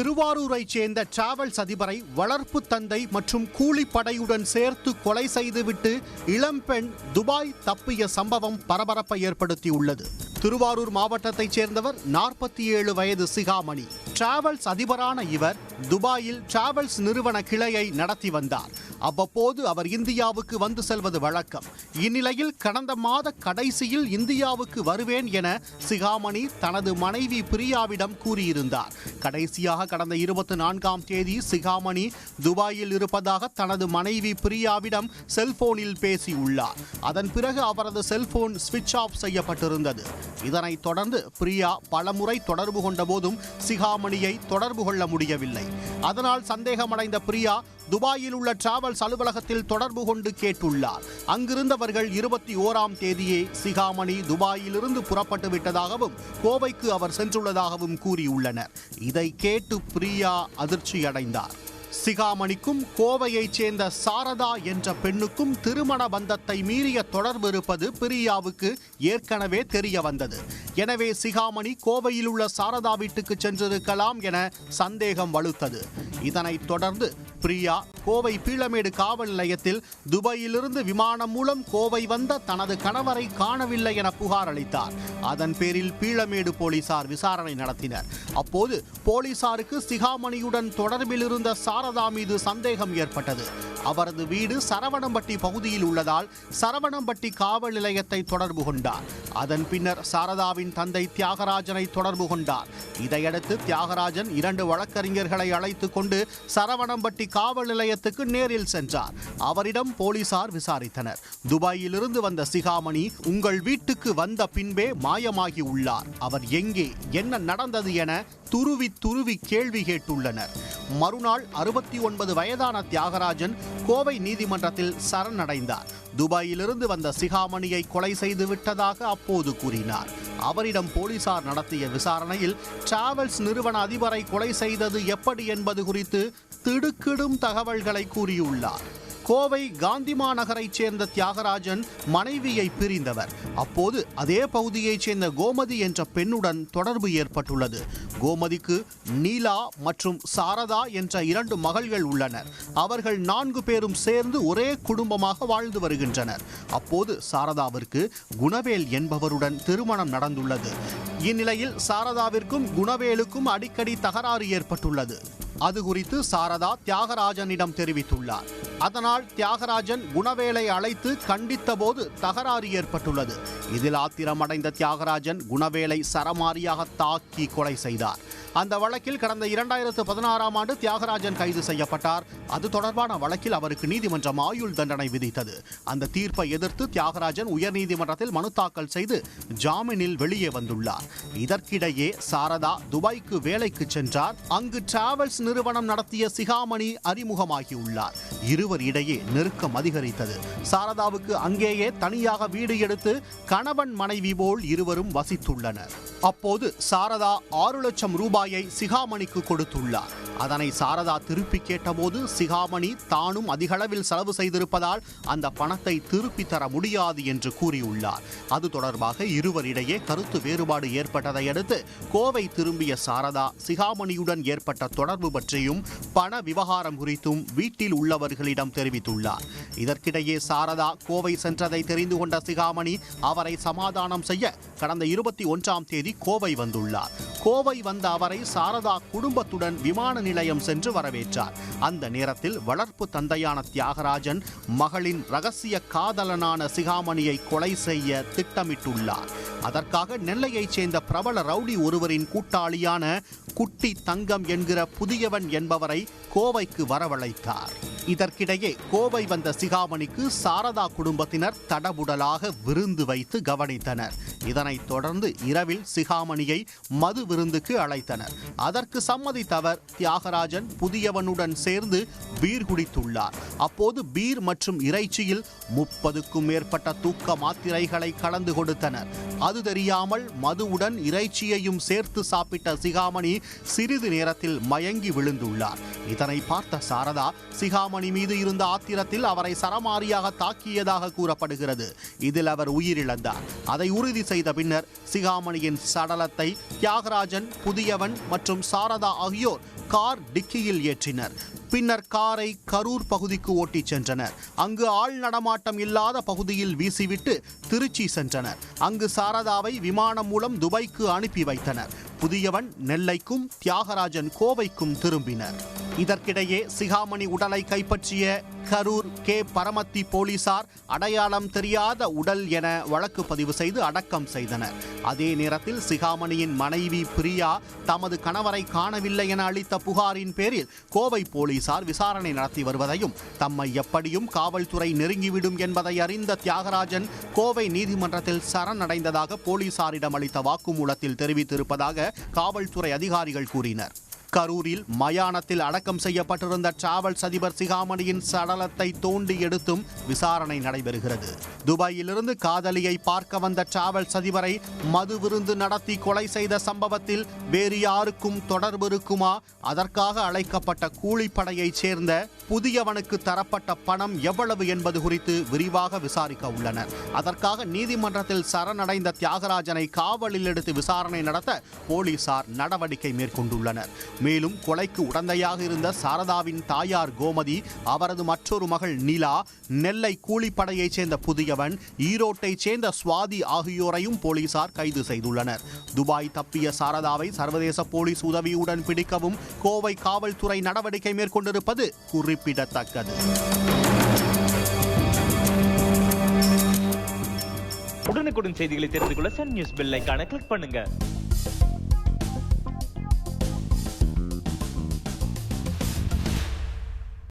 திருவாரூரைச் சேர்ந்த டிராவல்ஸ் அதிபரை வளர்ப்பு தந்தை மற்றும் கூலிப்படையுடன் சேர்த்து கொலை செய்துவிட்டு இளம்பெண் துபாய் தப்பிய சம்பவம் பரபரப்பை ஏற்படுத்தியுள்ளது. திருவாரூர் மாவட்டத்தைச் சேர்ந்தவர் நாற்பத்தி ஏழு வயது சிகாமணி. டிராவல்ஸ் அதிபரான இவர் துபாயில் டிராவல்ஸ் நிறுவன கிளையை நடத்தி வந்தார். அவ்வப்போது அவர் இந்தியாவுக்கு வந்து செல்வது வழக்கம். இந்நிலையில் கடந்த மாத கடைசியில் இந்தியாவுக்கு வருவேன் என சிகாமணி தனது மனைவி பிரியாவிடம் கூறியிருந்தார். கடைசியாக கடந்த இருபத்தி நான்காம் தேதி சிகாமணி துபாயில் இருப்பதாக தனது மனைவி பிரியாவிடம் செல்போனில் பேசியுள்ளார். அதன் பிறகு அவரது செல்போன் ஸ்விட்ச் ஆஃப் செய்யப்பட்டிருந்தது. இதனைத் தொடர்ந்து பிரியா பலமுறை தொடர்பு கொண்ட போதும் சிகாமணியை தொடர்பு கொள்ள முடியவில்லை. அதனால் சந்தேகமடைந்த பிரியா துபாயில் உள்ள டிராவல்ஸ் அலுவலகத்தில் தொடர்பு கொண்டு கேட்டுள்ளார். அங்கிருந்தவர்கள் இருபத்தி ஓராம் தேதியே சிகாமணி துபாயிலிருந்து புறப்பட்டு விட்டதாகவும் கோவைக்கு அவர் சென்றுள்ளதாகவும் கூறியுள்ளனர். இதை கேட்டு பிரியா அதிர்ச்சியடைந்தார். சிகாமணிக்கும் கோவையைச் சேர்ந்த சாரதா என்ற பெண்ணுக்கும் திருமண பந்தத்தை மீறிய தொடர்பு இருப்பது பிரியாவுக்கு ஏற்கனவே தெரிய வந்தது. எனவே சிகாமணி கோவையில் உள்ள சாரதா வீட்டுக்கு சென்றிருக்கலாம் என சந்தேகம் வலுத்தது. இதனைத் தொடர்ந்து பிரியா கோவை பீளமேடு காவல் நிலையத்தில் துபாயிலிருந்து விமானம் மூலம் கோவை வந்த தனது கணவரை காணவில்லை என புகார் அளித்தார். அதன் பேரில் பீளமேடு போலீசார் விசாரணை நடத்தினர். அப்போது போலீசாருக்கு சிகாமணியுடன் தொடர்பில் இருந்த சாரதா மீது சந்தேகம் ஏற்பட்டது. அவரது வீடு சரவணம்பட்டி பகுதியில் உள்ளதால் சரவணம்பட்டி காவல் நிலையத்தை தொடர்பு கொண்டார். அதன் பின்னர் சாரதாவின் தந்தை தியாகராஜனை தொடர்பு கொண்டார். இதையடுத்து தியாகராஜன் இரண்டு வழக்கறிஞர்களை அழைத்து கொண்டு சரவணம்பட்டி காவல் நிலையத்துக்கு நேரில் சென்றார். அவரிடம் போலீசார் விசாரித்தனர். துபாயிலிருந்து வந்த சிகாமணி உங்கள் வீட்டுக்கு வந்த பின்பே மாயமாகி உள்ளார். அவர் எங்கே என்ன நடந்தது என துருவி துருவி கேள்வி கேட்டுள்ளனர். மறுநாள் அறுபத்தி ஒன்பது வயதான தியாகராஜன் கோவை நீதிமன்றத்தில் சரணடைந்தார். துபாயிலிருந்து வந்த சிகாமணியை கொலை செய்து விட்டதாக அப்போது கூறினார். அவரிடம் போலீசார் நடத்திய விசாரணையில் டிராவல்ஸ் நிறுவன அதிபரை கொலை செய்தது எப்படி என்பது குறித்து திடுக்கிடும் தகவல்களை கூறியுள்ளார். கோவை காந்தி மாநகரைச் சேர்ந்த தியாகராஜன் மனைவியை பிரிந்தவர். அப்போது அதே பகுதியைச் சேர்ந்த கோமதி என்ற பெண்ணுடன் தொடர்பு ஏற்பட்டுள்ளது. கோமதிக்கு நீலா மற்றும் சாரதா என்ற இரண்டு மகள்கள் உள்ளனர். அவர்கள் நான்கு பேரும் சேர்ந்து ஒரே குடும்பமாக வாழ்ந்து வருகின்றனர். அப்போது சாரதாவிற்கு குணவேல் என்பவருடன் திருமணம் நடந்துள்ளது. இந்நிலையில் சாரதாவிற்கும் குணவேலுக்கும் அடிக்கடி தகராறு ஏற்பட்டுள்ளது. அது குறித்து சாரதா தியாகராஜனிடம் தெரிவித்துள்ளார். அதனால் தியாகராஜன் குணவேலை அழைத்து கண்டித்தபோது தகராறு ஏற்பட்டுள்ளது. இதில் ஆத்திரமடைந்த தியாகராஜன் குணவேலை சரமாரியாக தாக்கி கொலை செய்தார். அந்த வழக்கில் கடந்த இரண்டாயிரத்து பதினாறாம் ஆண்டு தியாகராஜன் கைது செய்யப்பட்டார். அது தொடர்பான வழக்கில் அவருக்கு நீதிமன்றம் ஆயுள் தண்டனை விதித்தது. அந்த தீர்ப்பை எதிர்த்து தியாகராஜன் உயர்நீதிமன்றத்தில் மனு தாக்கல் செய்து ஜாமீனில் வெளியே வந்துள்ளார். இதற்கிடையே சாரதா துபாய்க்கு வேலைக்கு சென்றார். அங்கு டிராவல்ஸ் நிறுவனம் நடத்திய சிகாமணி அறிமுகமாகியுள்ளார். இருவர் இடையே நெருக்கம் அதிகரித்தது. சாரதாவுக்கு அங்கேயே தனியாக வீடு எடுத்து கணவன் மனைவி போல் இருவரும் வசித்துள்ளனர். அப்போது சாரதா ஆறு லட்சம் ரூபாயை சிகாமணிக்கு கொடுத்துள்ளார். அதனை சாரதா திருப்பி கேட்டபோது சிகாமணி தானும் அதிகளவில் செலவு செய்திருப்பதால் அந்த பணத்தை திருப்பி தர முடியாது என்று கூறியுள்ளார். அது தொடர்பாக இருவரிடையே கருத்து வேறுபாடு ஏற்பட்டதை அடுத்து கோவை திரும்பிய சாரதா சிகாமணியுடன் ஏற்பட்ட தொடர்பு பற்றியும் பண விவகாரம் குறித்தும் வீட்டில் உள்ளவர்களிடம் தெரிவித்துள்ளார். இதற்கிடையே சாரதா கோவை சென்றதை தெரிந்து கொண்ட சிகாமணி அவரை சமாதானம் செய்ய கடந்த இருபத்தி ஒன்றாம் தேதி கோவை வந்துள்ளார். கோவை வந்த அவரை சாரதா குடும்பத்துடன் விமான நிலையம் சென்று வரவேற்றார். அந்த நேரத்தில் வளர்ப்பு தந்தையான தியாகராஜன் மகளின் ரகசிய காதலனான சிகாமணியை கொலை செய்ய திட்டமிட்டுள்ளார். அதற்காக நெல்லையைச் சேர்ந்த பிரபல ரவுடி ஒருவரின் கூட்டாளியான குட்டி தங்கம் என்கிற புதியவன் என்பவரை கோவைக்கு வரவழைத்தார். இதற்கிடையே கோவை வந்த சிகாமணிக்கு சாரதா குடும்பத்தினர் தடபுடலாக விருந்து வைத்து கவனித்தனர். இதனைத் தொடர்ந்து இரவில் சிகாமணியை மது விருந்துக்கு அழைத்தனர். அதற்கு சம்மதித்தவர் தியாகராஜன் புதியவனுடன் சேர்ந்து பீர் குடித்துள்ளார். அப்போது பீர் மற்றும் இறைச்சியில் முப்பதுக்கும் மேற்பட்ட தூக்க மாத்திரைகளை கலந்து கொடுத்தனர். அது தெரியாமல் மதுவுடன் இறைச்சியையும் சேர்த்து சாப்பிட்ட சிகாமணி சிறிது நேரத்தில் மயங்கி விழுந்துள்ளார். இதனை பார்த்த சாரதா சிகாமணி மீது இருந்த ஆத்திரத்தில் அவரை சரமாரியாக தாக்கியதாக கூறப்படுகிறது. இதில் அவர் உயிரிழந்தார். அதை உறுதி செய்த பின்னர் சிகாமணியின் சடலத்தை தியாகராஜன் புதியவன் மற்றும் சாரதா ஆகியோர் கார் டிக்கியில் ஏற்றினர். பின்னர் காரை கரூர் பகுதிக்கு ஓட்டிச் சென்றனர். அங்கு ஆள் நடமாட்டம் இல்லாத பகுதியில் வீசிவிட்டு திருச்சி சென்றனர். அங்கு சாரதாவை விமானம் மூலம் துபாய்க்கு அனுப்பி வைத்தனர். புதியவன் நெல்லைக்கும் தியாகராஜன் கோவைக்கும் திரும்பினர். இதற்கிடையே சிகாமணி உடலை கைப்பற்றிய கரூர் கே. பரமத்தி போலீசார் அடையாளம் தெரியாத உடல் என வழக்கு பதிவு செய்து அடக்கம் செய்தனர். அதே நேரத்தில் சிகாமணியின் மனைவி பிரியா தமது கணவரை காணவில்லை என அளித்த புகாரின் பேரில் கோவை போலீசார் விசாரணை நடத்தி வருவதையும் தம்மை எப்படியும் காவல்துறை நெருங்கிவிடும் என்பதை அறிந்த தியாகராஜன் கோவை நீதிமன்றத்தில் சரணடைந்ததாக போலீசாரிடம் அளித்த வாக்குமூலத்தில் தெரிவித்திருப்பதாக காவல்துறை அதிகாரிகள் கூறினர். கரூரில் மயானத்தில் அடக்கம் செய்யப்பட்டிருந்த டிராவல்ஸ் அதிபர் சிகாமணியின் சடலத்தை தோண்டி எடுத்தும் விசாரணை நடைபெறுகிறது. துபாயிலிருந்து காதலியை பார்க்க வந்த டிராவல்ஸ் அதிபரை மது விருந்து நடத்தி கொலை செய்த சம்பவத்தில் வேறு யாருக்கும் தொடர்பு இருக்குமா? அதற்காக அழைக்கப்பட்ட கூலிப்படையைச் சேர்ந்த புதியவனுக்கு தரப்பட்ட பணம் எவ்வளவு என்பது குறித்து விரிவாக விசாரிக்க உள்ளனர். அதற்காக நீதிமன்றத்தில் சரணடைந்த தியாகராஜனை காவலில் எடுத்து விசாரணை நடத்த போலீசார் நடவடிக்கை மேற்கொண்டுள்ளனர். மேலும் கொலைக்கு உடந்தையாக இருந்த சாரதாவின் தாயார் கோமதி அவரது மற்றொரு மகள் நிலா நெல்லை கூலிப்படையைச் சேர்ந்த புதியவன் ஈரோட்டைச் சேர்ந்த சுவாதி ஆகியோரையும் போலீசார் கைது செய்துள்ளனர். துபாய் தப்பிய சாரதாவை சர்வதேச போலீஸ் உதவியுடன் பிடிக்கவும் கோவை காவல்துறை நடவடிக்கை மேற்கொண்டிருப்பது குறிப்பிடத்தக்கது. உடனுக்குடன் செய்திகளை தெரிந்து கொள்ள சன் நியூஸ் பெல் ஐகானை கிளிக் பண்ணுங்க.